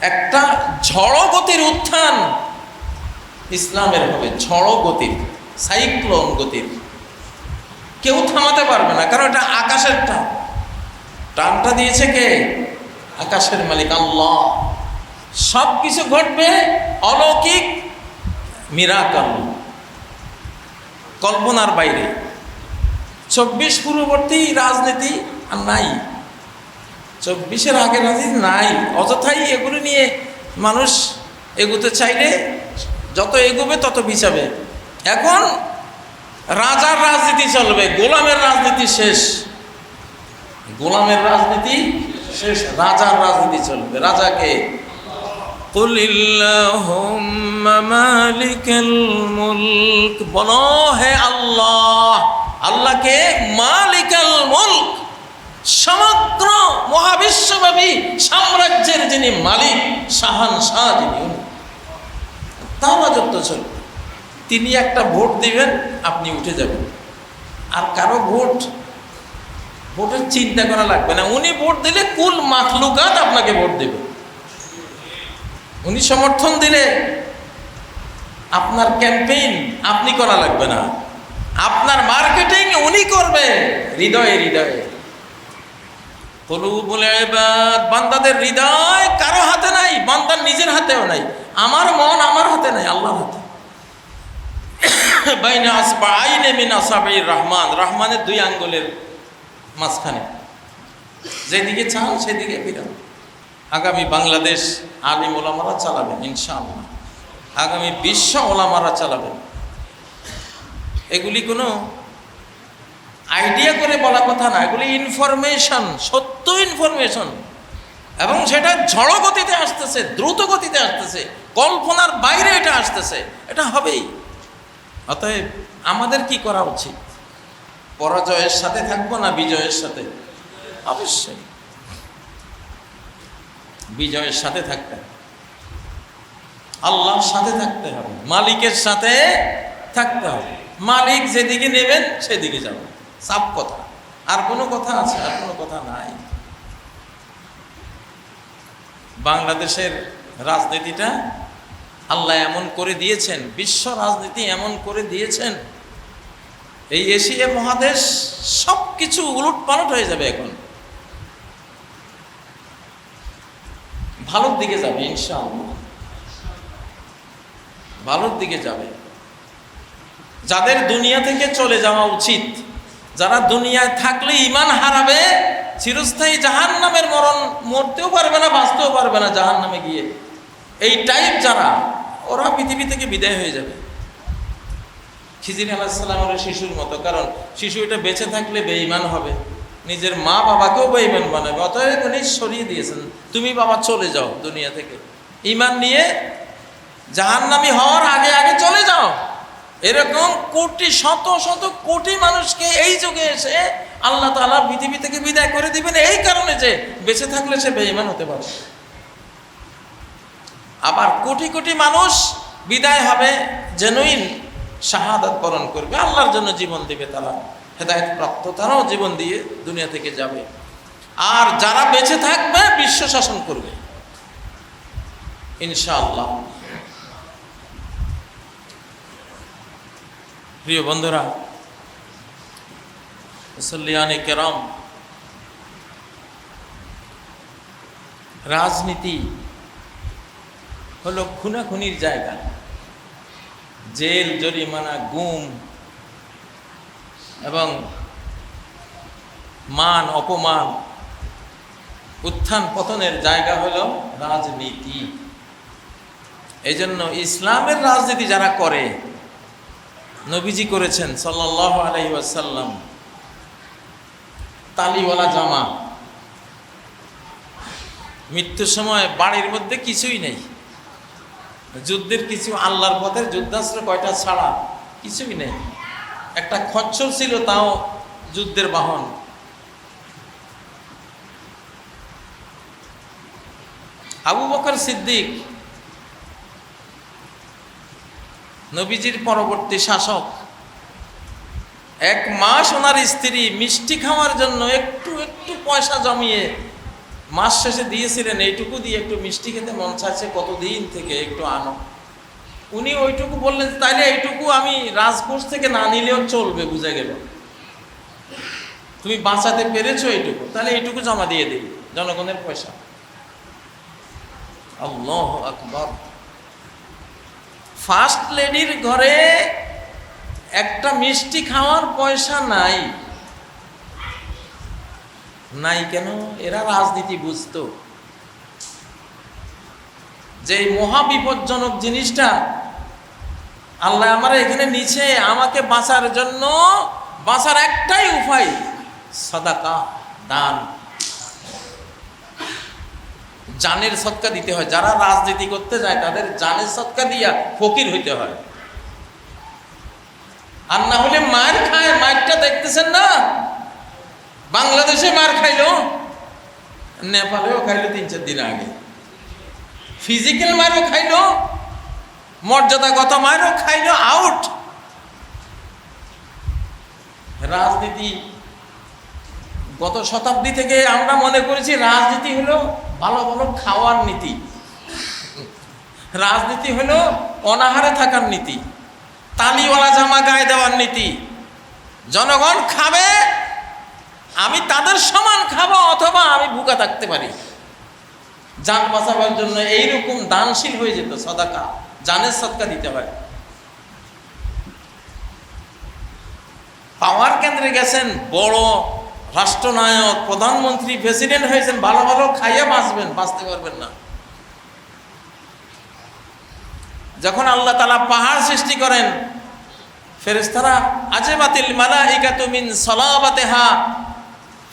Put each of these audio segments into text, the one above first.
একটা ঝড় গতির উত্থান ইসলামের হবে ঝড় গতির সাইক্লোন গতির কেউ থামাতে পারবে না, কারণ এটা আকাশের টান। টানটা দিয়েছে কে? আকাশের মালিক আল্লাহ। সব কিছু ঘটবে অলৌকিক মিরাকল, কল্পনার বাইরে। চব্বিশ পূর্ববর্তী রাজনীতি আর নাই। চব্বিশের আগে রাজনীতি নাই অযথাই এগুলো নিয়ে মানুষ এগুতে চাইলে যত এগোবে তত বিচাবে এখন রাজার রাজনীতি চলবে গোলামের রাজনীতি শেষ গোলামের রাজনীতি শেষ রাজার রাজনীতি চলবে রাজাকে قل اللهم مالك الملك বলো হে আল্লাহ আল্লাহকে মালিকাল মুলক সমগ্র মহাবিশ্বব্যাপী সাম্রাজ্যের যিনি মালিক, শাহান শাহ যিনি উনি, তার রাজত্ব চলবে। তিনি একটা ভোট দিবেন, আপনি উঠে যাবেন। আর কারও ভোট, ভোটের চিন্তা করা লাগবে না। উনি ভোট দিলে কুল মাখলুকাত আপনাকে ভোট দেবে। উনি সমর্থন দিলে আপনার ক্যাম্পেইন আপনি করা লাগবে না। আপনার মার্কেটিং উনি করবে। হৃদয়ে হৃদয়ে। কলুবুল ইবাদ, বান্দাদের হৃদয় কারও হাতে নাই বান্দার নিজের হাতেও নাই, আমার মন আমার হাতে নাই, আল্লাহর হাতে। বাইনা আসবাইনে মিন আসাবির রহমান, রহমানের দুই আঙ্গুলের মাঝখানে। যেদিকে চান সেদিকে ফিরান। আগামী বাংলাদেশ আলিম ওলামারা চালাবেন, ইনশাআল্লাহ। আগামী বিশ্ব ওলামারা চালাবেন। এগুলি কোনো আইডিয়া করে বলা কথা না, এগুলি ইনফরমেশন সত্য ইনফরমেশন এবং সেটা ঝড় গতিতে আসতেছে, দ্রুত গতিতে আসতেছে, কল্পনার বাইরে এটা আসতেছে, এটা হবেই। অতএব আমাদের কি করা উচিত? পরাজয়ের সাথে থাকব না বিজয়ের সাথে? অবশ্যই। বিজয়ের সাথে থাকতে হবে। আল্লাহর সাথে থাকতে হবে। মালিকের সাথে থাকতে হবে। মালিক যেদিকে নেবেন সেদিকে যাবে সাপ কথা। আর কোনো কথা আছে, আর কোনো কথা নাই। বাংলাদেশের রাজনীতিটা আল্লাহ এমন করে দিয়েছেন, বিশ্ব রাজনীতি এমন করে দিয়েছেন, এই এশিয়া মহাদেশ সব কিছু উলট পালট হয়ে যাবে এখন। ভালোর দিকে যাবে, ইনশাআল্লাহ। ভালোর দিকে যাবে। যাদের দুনিয়া থেকে চলে যাওয়া উচিত যারা দুনিয়ায় থাকলে ইমান হারাবে, চিরস্থায়ী জাহান নামের মরণ মরতেও পারবে না, বাঁচতেও পারবে না জাহান নামে গিয়ে। এই টাইপ যারা, ওরা পৃথিবী থেকে বিদায় হয়ে যাবে। খিজির আলাহিসাল্লামের শিশুর মতো, কারণ শিশু এটা বেঁচে থাকলে বেঈমান হবে। নিজের মা বাবাকেও বেঈমান বানাবে, অতএব উনি সরিয়ে দিয়েছেন, তুমি বাবা, চলে যাও দুনিয়া থেকে। ইমান নিয়ে জাহান্নামি হওয়ার আগে আগে চলে যাও। এরকম কোটি, শত শত কোটি মানুষকে এই যুগে এসে আল্লাহ তালা পৃথিবী থেকে বিদায় করে দিবেন। এই কারণে যে বেঁচে থাকলে সে বেঈমান হতে পারে। আবার কোটি কোটি মানুষ বিদায় হবে জেনুইন শাহাদাত বরণ করবে। আল্লাহর জন্য জীবন দিবে তারা। হেদায়ত প্রাপ্ত তারাও জীবন দিয়ে দুনিয়া থেকে যাবে। আর যারা বেঁচে থাকবে, বিশ্ব শাসন করবে। ইনশাআল্লাহ। প্রিয় বন্ধুরা মুসল্লিয়ানে কেরম। রাজনীতি হলো খুনাখুনির জায়গা। জেল, জরিমানা, গুম এবং মান অপমান, উত্থান পতনের জায়গা হলো রাজনীতি। এই জন্য ইসলামের রাজনীতি যারা করে, নবীজি করেছেন সাল্লাহ আলহি আসাল্লাম তালিওয়ালা জামা। মৃত্যুর সময় বাড়ির মধ্যে কিছুই নেই। যুদ্ধের কিছু আল্লাহর পথের যুদ্ধাস্ত্র কয়টা ছাড়া কিছুই নেই। একটা খচ্চর ছিল, তাও যুদ্ধের বাহন। আবু বকর সিদ্দিক, নবীজির পরবর্তী শাসক এক মাস ওনার স্ত্রী মিষ্টি খাওয়ার জন্য একটু একটু পয়সা জমিয়ে মাস শেষে দিয়েছিলেন, এইটুকু দিয়ে একটু মিষ্টি খেতে মন চাইছে, কতদিন থেকে একটু আনো। উনি ওইটুকু বললেন, তাইলে এইটুকু আমি রাজকোষ থেকে না নিলেও চলবে, বুঝে গেল। তুমি বাঁচাতে পেরেছ এইটুকু তাহলে এইটুকু জমা দিয়ে দিই, জনগণের পয়সা। ফার্স্ট লেডির ঘরে একটা মিষ্টি খাওয়ার পয়সা নাই। নাই কেন? এরা রাজনীতি বুঝতো। যে মহা বিপজ্জনক জিনিসটা আল্লাহ আমার এখানে নিচে আমাকে বাঁচার জন্য বাঁচার একটাই উপায়, সদাকা, দান। জানের সৎকা দিতে হয়। যারা রাজনীতি করতে যায়, তাদের জানের সৎকা দিয়া ফকির হইতে হয়। আর না হলে মার খায়, মারটা দেখতেছেন না? বাংলাদেশে মার খাইলো। নেপালেও খাইলো তিন চার দিন আগে। ফিজিক্যাল মারও খাইলো, মর্যাদাগত মারও খাইলো আউট রাজনীতি, গত শতাব্দী থেকে আমরা মনে করেছি রাজনীতি হলো ভালো ভালো খাওয়ার নীতি। রাজনীতি হলো অনাহারে থাকার নীতি। তালিওয়ালা জামা গায়ে দেওয়ার নীতি। জনগণ খাবে, আমি তাদের সমান খাব অথবা আমি ভুকা থাকতে পারি। যান বাঁচাবার জন্য এইরকম দানশীল হয়ে যেত সদাকা জানের সদকা দিতে হয়। পাওয়ার কেন্দ্রে গেছেন বড় রাষ্ট্রনায়ক, প্রধানমন্ত্রী, প্রেসিডেন্ট হয়েছেন, ভালো ভালো খাইয়া বাঁচবেন, বাঁচতে পারবেন না। যখন আল্লাহ তালা পাহাড় সৃষ্টি করেন ফেরেস্তারা আজে বাতিল মালা ইকাতুমিন সলাবাতেহা।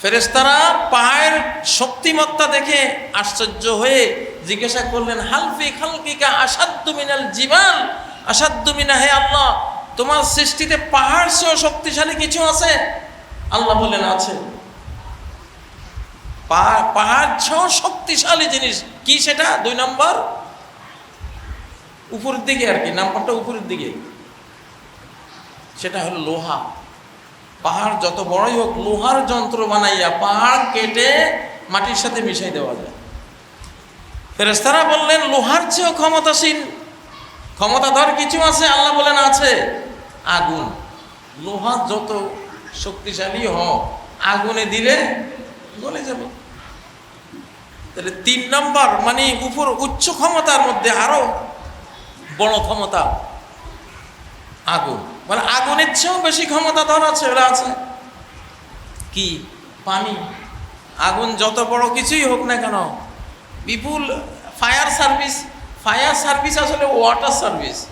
ফেরেস্তারা পাহাড়ের শক্তিমত্তা দেখে আশ্চর্য হয়ে জিজ্ঞাসা করলেন হালফি খালকিকা আসাদ্দু মিনাল জীবান আসাদ্দু মিনা, হে আল্লাহ, তোমার সৃষ্টিতে পাহাড় চেয়েও শক্তিশালী কিছু আছে? আল্লাহ বললেন, আছে। পাহাড় চেয়েও শক্তিশালী জিনিস, কি সেটা? দুই নম্বর উপরের দিকে আর কি নাম্বারটা উপরের দিকে। সেটা হলো লোহা। পাহাড় যত বড়ই হোক, লোহার যন্ত্র বানাইয়া পাহাড় কেটে মাটির সাথে মিশাই দেওয়া যায়। ফেরেস্তারা বললেন, লোহার চেয়েও ক্ষমতাসীন ক্ষমতাধর কিছু আছে? আল্লাহ বলেন, আছে। আগুন। লোহা যত শক্তিশালী হোক, আগুনে দিলে গলে যাবে। তাহলে তিন নম্বর মানে উপর উচ্চ ক্ষমতার মধ্যে আরও বড় ক্ষমতা। আগুন। মানে আগুনের চেয়েও বেশি ক্ষমতা ধর আছে, ওরা আছে। কি? পানি। আগুন যত বড় কিছুই হোক না কেন, বিপুল ফায়ার সার্ভিস। ফায়ার সার্ভিস আসলে ওয়াটার সার্ভিস।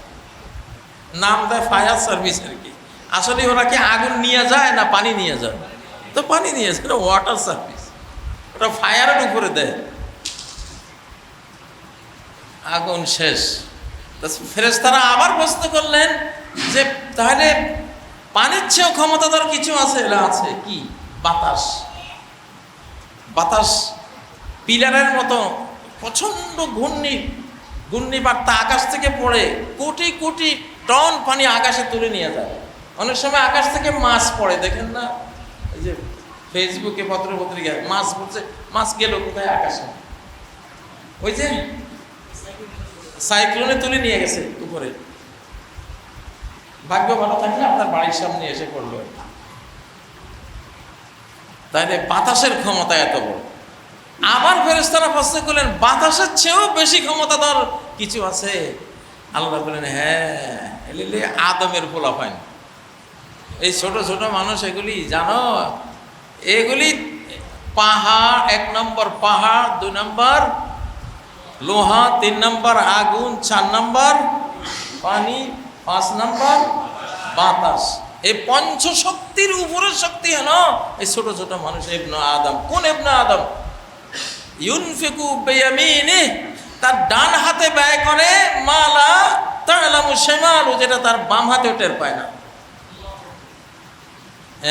নাম দেয় ফায়ার সার্ভিস আর কি। আসলে ওরা কি আগুন নিয়ে যায় না পানি নিয়ে যায়? তো পানি নিয়ে যায় ওয়াটার সার্ভিস। ওটা ফায়ারের উপরে দেয়। আগুন শেষ। ফেরেস্তারা আবার প্রশ্ন করলেন যে, তাহলে পানির চেয়েও ক্ষমতাধর কিছু আছে? আছে কি? বাতাস। বাতাস পিলারের মতো, প্রচণ্ড ঘূর্ণি, ঘূর্ণিপাতটা আকাশ থেকে পড়ে, কোটি কোটি টন পানি আকাশে তুলে নিয়ে যায়। অনেক সময় আকাশ থেকে মাছ পড়ে, দেখেন না? এই যে ফেসবুকে পত্র পত্রিকায় মাছ পড়ছে, মাছ গেল কোথায়? আকাশে। ওই যে সাইক্লোনে তুলে নিয়ে গেছে উপরে। ভাগ্য ভালো থাকলে আপনার বাড়ির সামনে এসে পড়ল। তাইলে বাতাসের ক্ষমতা এত বড়। আবার ফেরেস্তারা প্রশ্ন করলেন, বাতাসের চেয়েও বেশি ক্ষমতাধর কিছু আছে? আল্লাহ বলেন হ্যাঁ আদমের ফোলা পাইন এই ছোট ছোট মানুষ এগুলি, জানো, এগুলি পাহাড়, এক নম্বর পাহাড় দুই নম্বর লোহা তিন নম্বর, আগুন চার নম্বর, পানি পাঁচ নম্বর, বাতাস। এই পঞ্চ শক্তির উপরের শক্তি হেন এই ছোট ছোট মানুষ এবন আদম। কোন এবন আদম? ইউনফিকু বেয়ামিনে, তার ডান হাতে ব্যয় করে, মালা তালামু শেমালু, যেটা তার বাম হাতে টের পায় না।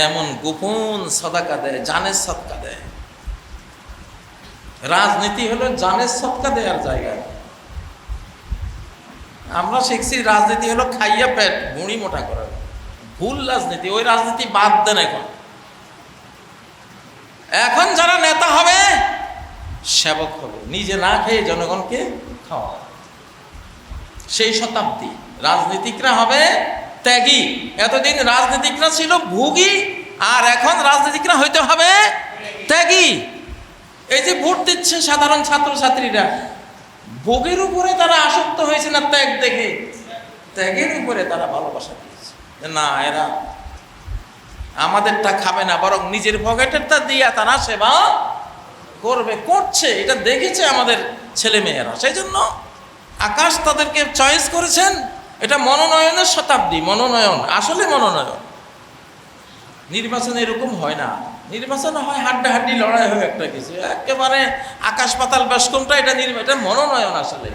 এমন গোপন সদাকা দেয়, জানের সদকা দেয়। রাজনীতি হলো জানের সৎকা দেওয়ার জায়গা। আমরা শিখছি রাজনীতি হলো খাইয়া পেট মুড়ি মোটা করার ভুল রাজনীতি, ওই রাজনীতি বাদ দেন এখন। এখন যারা নেতা হবে, সেবক হবে। নিজে না খেয়ে জনগণকে খাওয়া সেই শতাব্দী। রাজনীতিকরা হবে ত্যাগী। এতদিন রাজনীতিকরা ছিল ভোগী, আর এখন রাজনীতিকরা হইতে হবে ত্যাগী। এই যে ভোট দিচ্ছে সাধারণ ছাত্রছাত্রীরা, ভোগের উপরে তারা আসক্ত হয়েছে না ত্যাগ দেখে? ত্যাগের উপরে তারা ভালোবাসা দিয়েছে। না, এরা আমাদেরটা খাবে না, বরং নিজের পকেটেরটা দিয়া তারা সেবা করবে, করছে। এটা দেখেছে আমাদের ছেলে মেয়েরা সেই জন্য আকাশ তাদেরকে চয়েস করেছেন, এটা মনোনয়নের শতাব্দী, মনোনয়ন, আসলে মনোনয়ন। নির্বাচন এরকম হয় না। নির্বাচন হয়, হাড্ডাহাড্ডি লড়াই হয় একটা কিছু। একেবারে আকাশ পাতাল বেশকমটা এটা এটা মনোনয়ন আসলে।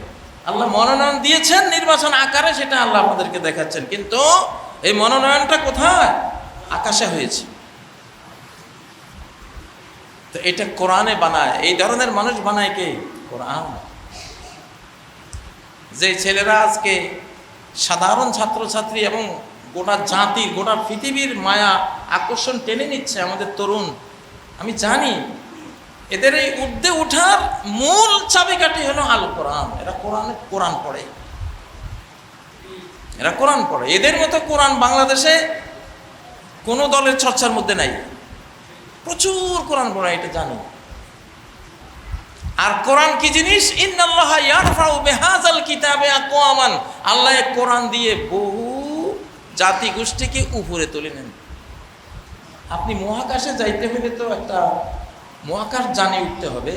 আল্লাহ মনোনয়ন দিয়েছেন, নির্বাচন আকারে সেটা আল্লাহ আমাদেরকে দেখাচ্ছেন। কিন্তু এই মনোনয়নটা কোথায়? আকাশে হয়েছে। তো এটা কোরআনে বানায়। এই ধরনের মানুষ বানায় কে? কোরআন। যে ছেলেরা আজকে সাধারণ ছাত্রছাত্রী এবং গোটা জাতি, গোটা পৃথিবীর মায়া আকর্ষণ টেনে নিচ্ছে আমাদের তরুণ। আমি জানি, এদের এই উর্ধে ওঠার মূল চাবিকাঠি হলো আল কোরআন। এরা কোরআনে কোরআন পড়ে। এরা কোরআন পড়ে। এদের মতো কোরআন বাংলাদেশে কোনো দলের চর্চার মধ্যে নাই। প্রচুর কোরআন পড়া, এটা জানি। আর কোরআন কি জিনিস? ইন্নাল্লাহ ইয়ারফাউ বিহাযাল কিতাবে আকওয়ামান। আল্লাহ কোরআন দিয়ে বহু জাতি গোষ্ঠীকে উপরে তুলে নেন। আপনি মহাকাশে যাইতে হলে তো একটা মহাকাশ জানে উঠতে হবে।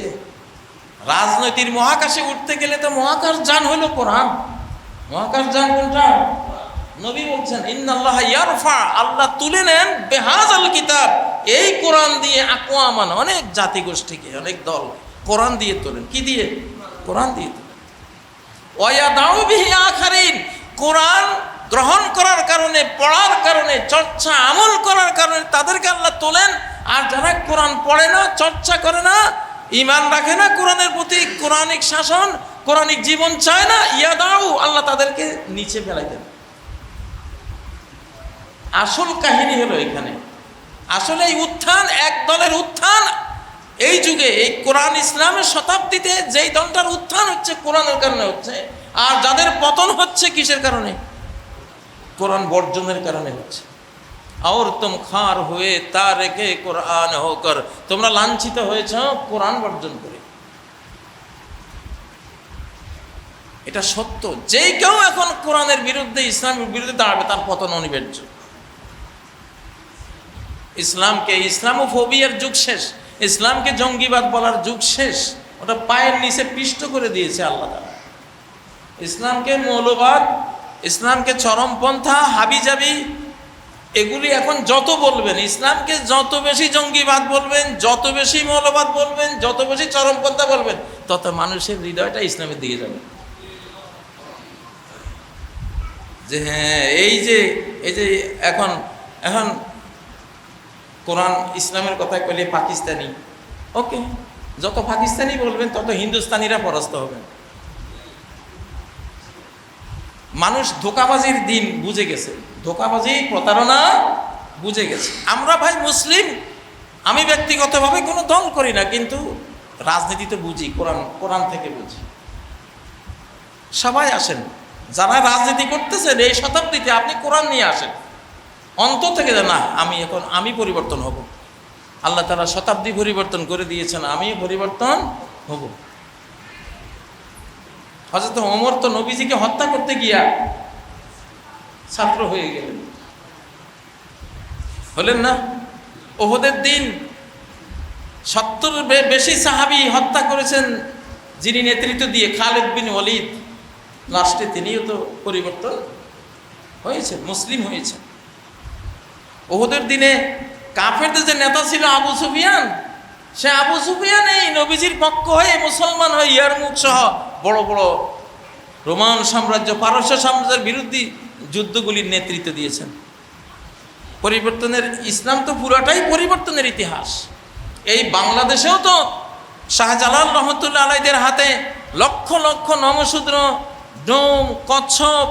রাজনৈতিক মহাকাশে উঠতে গেলে তো মহাকাশ যান হলো কোরআন। মহাকাশ যান কোনটা? নবী বলছেন, ইন্নাল্লাহ ইয়ারফা আল্লাহ তুলে নেন বেহাজ আল কিতাব। এই কোরআন দিয়ে আকোয়ামান অনেক জাতি গোষ্ঠীকে, অনেক দল কোরআন দিয়ে তোলেন। কি দিয়ে? কোরআন দিয়ে তোলেন। ওয়া দাউ বিহি আখারিন। কোরআন গ্রহণ করার কারণে, পড়ার কারণে, চর্চা, আমল করার কারণে তাদেরকে আল্লাহ তোলেন। আর যারা কোরআন পড়ে না, চর্চা করে না ইমান রাখে না কোরআনের প্রতি, কোরআনিক শাসন, কোরআনিক জীবন চায় না, ইয়াদাউ, আল্লাহ তাদেরকে নিচে ফেলাই দেন। আসল কাহিনী হলো এখানে। আসলে এই উত্থান এক দলের উত্থান। এই যুগে, এই কোরআন ইসলামের শতাব্দীতে যেই দলটার উত্থান হচ্ছে, কোরআনের কারণে হচ্ছে। আর যাদের পতন হচ্ছে, কিসের কারণে? কোরআন বর্জনের কারণে হচ্ছে। আর তুম খার হয়ে তা রেখে কোরআন হোকর। তোমরা লাঞ্ছিত হয়েছ কোরআন বর্জন করে। এটা সত্য। যেই কেউ এখন কোরআনের বিরুদ্ধে, ইসলামের বিরুদ্ধে দাঁড়াবে, তার পতন অনিবার্য। ইসলামকে, ইসলামোফোবিয়ার যুগ শেষ। ইসলামকে জঙ্গিবাদ বলার যুগ শেষ। ওটা পায়ের নিচে পিষ্ট করে দিয়েছে আল্লাহ ইসলামকে মৌলবাদ ইসলামকে চরমপন্থা, হাবিজাবি, এগুলি এখন যত বলবেন, ইসলামকে যত বেশি জঙ্গিবাদ বলবেন, যত বেশি মৌলবাদ বলবেন, যত বেশি চরমপন্থা বলবেন, তত মানুষের হৃদয়টা ইসলামের দিকে যাবে। যে হ্যাঁ এই যে এই যে এখন এখন কোরআন ইসলামের কথা কইলে পাকিস্তানি, ওকে, যত পাকিস্তানি বলবেন, তত হিন্দুস্তানিরা পরাস্ত হবেন। মানুষ ধোকাবাজির দিন বুঝে গেছে। ধোকাবাজি, প্রতারণা বুঝে গেছে। আমরা ভাই মুসলিম, আমি ব্যক্তিগতভাবে কোনো দল করি না, কিন্তু রাজনীতিতে বুঝি, কোরআন কোরআন থেকে বুঝি। সবাই আসেন, যারা রাজনীতি করতেছেন এই শতাব্দীতে আপনি কোরআন নিয়ে আসেন। অন্তর থেকে না, আমি এখন, আমি পরিবর্তন হব। আল্লাহ তারা শতাব্দী পরিবর্তন করে দিয়েছেন আমি পরিবর্তন হব। হজরত ওমর তো নবীজিকে হত্যা করতে গিয়া ছাত্র হয়ে গেলেন। হলেন না? ওহদের দিন সত্তর বেশি সাহাবি হত্যা করেছেন যিনি নেতৃত্ব দিয়ে খালেদ বিন ওয়ালিদ। লাস্টে তিনিও তো পরিবর্তন হয়েছে মুসলিম হয়েছে ওহদের দিনে কাফেরদের যে নেতা ছিল আবু সুফিয়ান, সে আবু সুফিয়ান এই নবীজির পক্ষ হয়ে মুসলমান হয়ে ইয়ারমুখ সহ বড় বড় রোমান সাম্রাজ্য, পারস্য সাম্রাজ্যের বিরুদ্ধে যুদ্ধগুলির নেতৃত্ব দিয়েছেন। পরিবর্তনের, ইসলাম তো পুরাটাই পরিবর্তনের ইতিহাস। এই বাংলাদেশেও তো শাহজালাল রহমতুল্লা আলাইদের হাতে লক্ষ লক্ষ নমশূদ্র, ডোম, কচ্ছপ,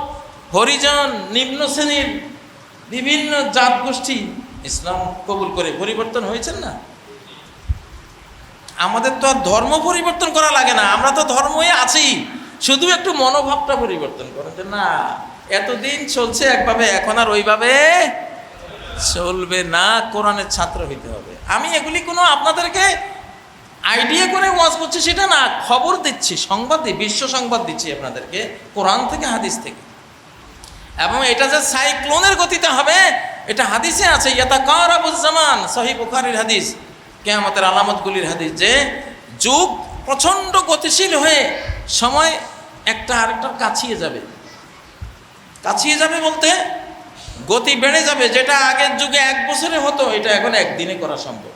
হরিজন, নিম্ন শ্রেণির বিভিন্ন জাত গোষ্ঠী ইসলাম কবুল করে পরিবর্তন হয়েছেন না? আমাদের তো আর ধর্ম পরিবর্তন করা লাগে না, আমরা তো ধর্মই আছি। শুধু একটু মনোভাবটা পরিবর্তন করেন যে না, এতদিন চলছে একভাবে, এখন আর ওইভাবে চলবে না, কোরআনের ছাত্র হইতে হবে। আমি এগুলি কোনো আপনাদেরকে আইডিয়া করে ওয়াজ করছি সেটা না, খবর দিচ্ছি, সংবাদ দিই, বিশ্ব সংবাদ দিচ্ছি আপনাদেরকে, কোরআন থেকে হাদিস থেকে। এবং এটা যে সাইক্লোনের গতিতে হবে, এটা হাদিসে আছে ইয়াতা কার আবুজ্জামান সহি বুখারির হাদিস। কেয়ামতের আলামতগুলির হাদিস যে যুগ প্রচণ্ড গতিশীল হয়ে সময় একটা আরেকটা কাছিয়ে যাবে। কাছিয়ে যাবে বলতে গতি বেড়ে যাবে, যেটা আগের যুগে এক বছরে হতো, এটা এখন একদিনে করা সম্ভব।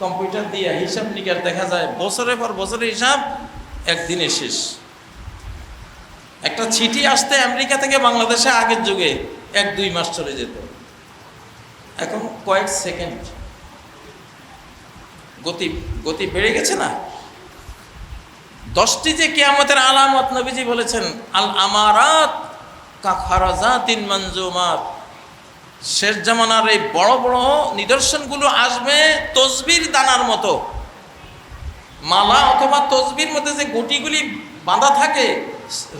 কম্পিউটার দিয়ে হিসাব নিকার দেখা যায়, বছরের পর বছরের হিসাব একদিনে শেষ। একটা চিঠি আসতে আমেরিকা থেকে বাংলাদেশে আগের যুগে এক দুই মাস চলে যেত। এখন কয়েক সেকেন্ড। গতি গতি বেড়ে গেছে না? দশটি যে কেয়ামতের আলামত নবীজি বলেছেন, আল আমারাত কাখারাজাতিন মঞ্জুমাত শেষ জামানার এই বড় বড় নিদর্শনগুলো আসবে তসবির দানার মতো। মালা অথবা তসবির মধ্যে যে গুটিগুলি বাঁধা থাকে,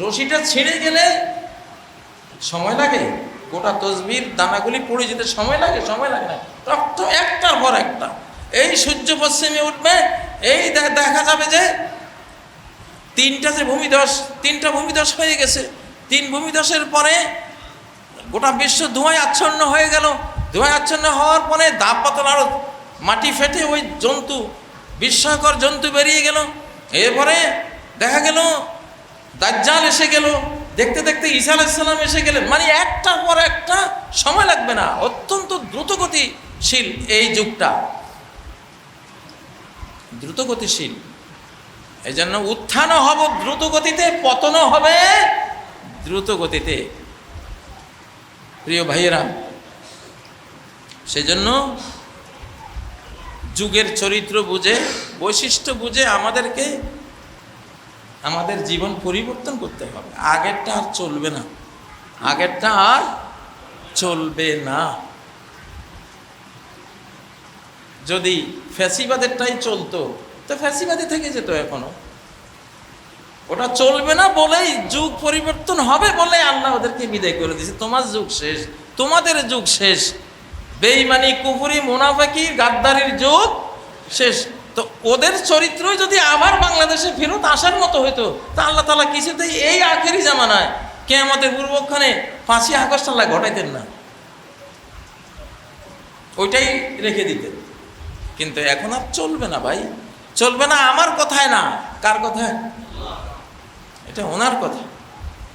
রশিটা ছিঁড়ে গেলে সময় লাগে? গোটা তসবির দানাগুলি পড়ে যেতে সময় লাগে? সময় লাগে না। রক্ত একটার পর একটা। এই সূর্য পশ্চিমে উঠবে, এই দেখা যাবে যে তিনটা যে ভূমিধস, তিনটা ভূমিধস হয়ে গেছে। তিন ভূমিধসের পরে গোটা বিশ্ব ধোঁয়ায় আচ্ছন্ন হয়ে গেল। ধোঁয়ায় আচ্ছন্ন হওয়ার পরে দাব পাতল আরও মাটি ফেটে ওই জন্তু, বিস্ময়কর জন্তু বেরিয়ে গেল। এরপরে দেখা গেল, দাজ্জাল এসে গেল। দেখতে দেখতে ঈসা আলাইসাল্লাম এসে গেলেন। মানে একটার পর একটা সময় লাগবে না। অত্যন্ত দ্রুতগতিশীল এই যুগটা। দ্রুতগতিশীল। এই জন্য উত্থানও হব দ্রুত গতিতে পতনও হবে দ্রুত গতিতে প্রিয় ভাইয়েরা, সেজন্য যুগের চরিত্র বুঝে, বৈশিষ্ট্য বুঝে আমাদেরকে, আমাদের জীবন পরিবর্তন করতে হবে। আগেরটা আর চলবে না। আগেরটা আর চলবে না। যদি ফ্যাসিবাদেরটাই চলতো। তো ফ্যাসিবাদী থেকে যেত এখনও। ওটা চলবে না বলেই যুগ পরিবর্তন হবে বলে আল্লাহ ওদেরকে বিদায় করে দিয়েছে। তোমার যুগ শেষ, তোমাদের যুগ শেষ। বেইমানি কুফুরি, মুনাফাকি, গাদ্দারির যুগ শেষ। তো ওদের চরিত্রই যদি আবার বাংলাদেশে ফেরত আসার মতো হইতো, তা আল্লাহ তালা কিছুতেই এই আখেরি জামানায় কে আমাদের পূর্বক্ষণে ফাঁসি আগস্ট আল্লাহ ঘটাইতেন না। ওইটাই রেখে দিতেন। কিন্তু এখন আর চলবে না ভাই। চলবে না আমার কথায় না। কার কথায়? এটা ওনার কথা।